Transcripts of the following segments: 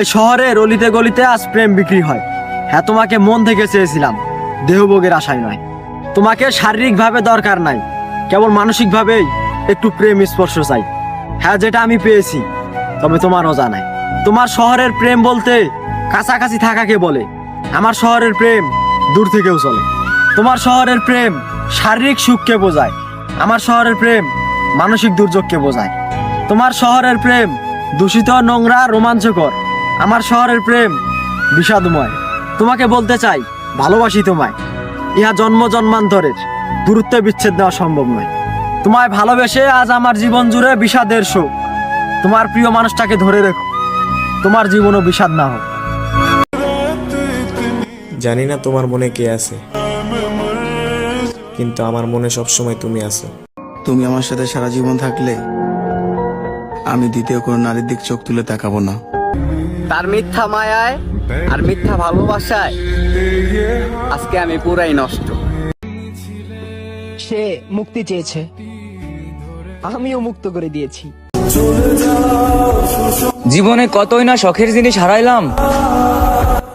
এই শহরের অলিতে গলিতে আজ প্রেম বিক্রি হয়। হ্যাঁ তোমাকে মন থেকে চেয়েছিলাম, দেহভোগের আশায় নয়। তোমাকে শারীরিকভাবে দরকার নাই, কেবল মানসিকভাবেই একটু প্রেম স্পর্শ চাই। হ্যাঁ যেটা আমি পেয়েছি, তবে তোমার অজানায় তোমার শহরের প্রেম বলতে কাছাকাছি থাকাকে বলে। আমার শহরের প্রেম দূর থেকেও চলে। তোমার শহরের প্রেম শারীরিক সুখকে বোঝায়। আমার শহরের প্রেম মানসিক দুর্যোগকে বোঝায়। তোমার শহরের প্রেম দূষিত, নোংরা, রোমাঞ্চকর। আমার শহরের প্রেম বিষাদময়। তোমাকে বলতে চাই ভালোবাসি তোমায়। ইহা জন্ম জন্মান্তরের দূরত্বে বিচ্ছেদ দেওয়া সম্ভব নয়। তোমায় ভালোবেসে আজ আমার জীবন জুড়ে বিষাদের শোক। তোমার প্রিয় মানুষটাকে ধরে রেখো। তোমার জীবনও বিষাদ না হোক। জানি না তোমার মনে কে আছে কিন্তু আমার মনে সবসময় তুমি আছো। তুমি আমার সাথে সারা জীবন থাকলে আমি দ্বিতীয় কোনো নারীর দিক চোখ তুলে তাকাবো না। তার মিথ্যা মায়ায় আর মিথ্যা ভালোবাসায় আজকে আমি পুরাই নষ্ট। সে মুক্তি চেয়েছে। আমিও মুক্ত করে দিয়েছি। জীবনে কতই না শখের জিনিস হারাইলাম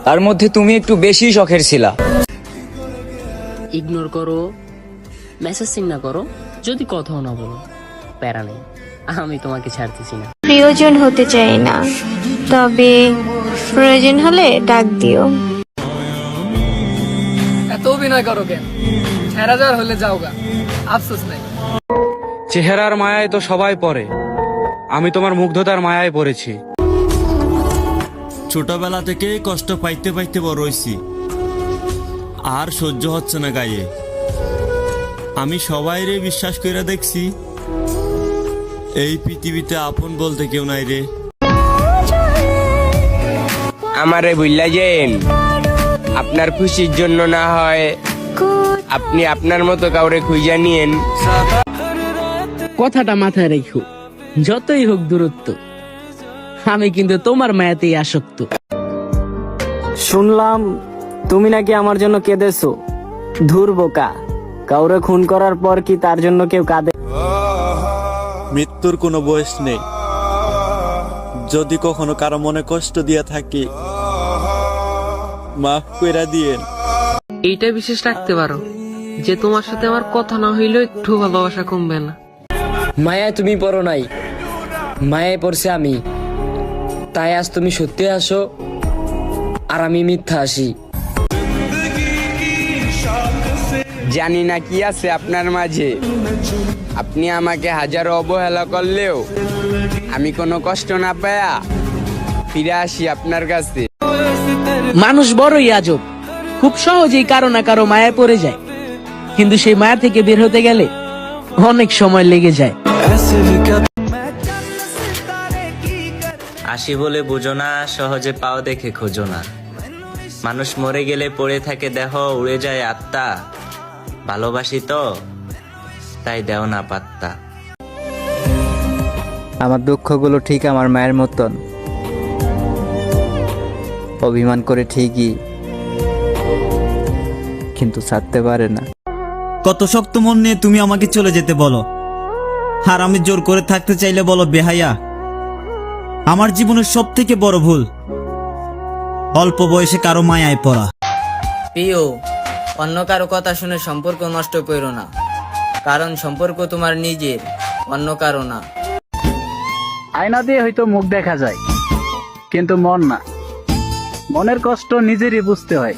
তার মধ্যে তুমি একটু বেশি শখের ছিলা। ইগনোর করো মেসেজ সিন না করো যদি কথাও না বলো প্যারা নেই। আমি তোমাকে ছাড়তেছি না। প্রিয়জন হতে চাই না। তবে প্রয়োজন হলে ডাক দিও। এত অভিনয় করো কেন? ছেড়া হলে যাও আফসোস নাই। চেহারার মায়ায় তো সবাই পড়ে। আমি তোমার মুগ্ধতার মায়ায় পড়েছি। ছোটবেলা থেকে কষ্ট পাইতে পাইতে বড় হইছি। আর সহ্য হচ্ছে না গায়ে। আমি সবাইরে বিশ্বাস করে দেখছি এই পৃথিবীতে আপন বলতে কেউ নাই রে। আমারে বুঝলা যেন। আপনার খুশির জন্য না হয় আপনি আপনার মতো কাউরে খুঁজা নিয়েন। কথাটা মাথায় রেখো যতই হোক দূরত্ব আমি কিন্তু তোমার মায়াতেই আসক্ত। শুনলাম তুমি নাকি আমার জন্য কেঁদেছো। ধুর বোকা কাউরে খুন করার পর কি তার জন্য কেউ কাঁদে? মৃত্যুর কোনো বয়স নেই। যদি কখনো কারও মনে কষ্ট দিয়ে থাকি মাফ কইরা দিয়েন। এইটা বিশেষ রাখতে পারো যে তোমার সাথে আমার কথা না হইলেও একটু ভালোবাসা কমবে না। মায়ায় তুমি পড়ো নাই মায়ায় পড়ছে আমি। তাই আজ তুমি সত্যি আসো আর আমি মিথ্যা আসি। জানি না কি আছে আপনার মাঝে। আপনি আমাকে হাজারো অবহেলা করলেও আমি কোনো কষ্ট না পায়া ফিরে আসি আপনার কাছে। মানুষ বড়ই আজব। খুব সহজেই কারও না কারও মায়া পড়ে যায়। কিন্তু সেই মায়া থেকে বের হতে গেলে অনেক সময় লেগে যায়। আসি বলে বুঝো না সহজে পাও দেখে খোঁজো না। মানুষ মরে গেলে পড়ে থাকে দেহ উড়ে যায় আত্মা। ভালোবাসি তো তাই দেও না পাত্তা। আমার দুঃখগুলো ঠিক আমার মায়ের মতন। অভিমান করে ঠিকই। কিন্তু ছাড়তে পারে না। কত শক্ত মন নিয়ে তুমি আমাকে চলে যেতে বলো। আর আমি জোর করে থাকতে চাইলে বলো বেহায়া আমার জীবনের সব থেকে বড় ভুল। অল্প বয়সে কারও মায়ায় পড়া। প্রিয় অন্য কারও কথা শুনে সম্পর্ক নষ্ট করো না। কারণ সম্পর্ক তোমার নিজের অন্য কারও না। আয়না দিয়ে হয়তো মুখ দেখা যায় কিন্তু মন না। মনের কষ্ট নিজেরই বুঝতে হয়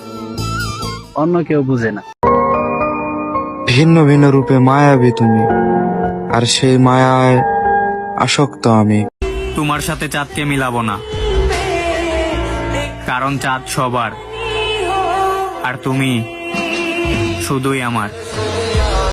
অন্য কেউ বুঝে না। ভিন্ন ভিন্ন রূপে মায়াবী তুমি আর সেই মায়ায় আসক্ত আমি। তোমার সাথে চাঁদকে মিলাবো না কারণ চাঁদ সবার আর তুমি শুধুই আমার।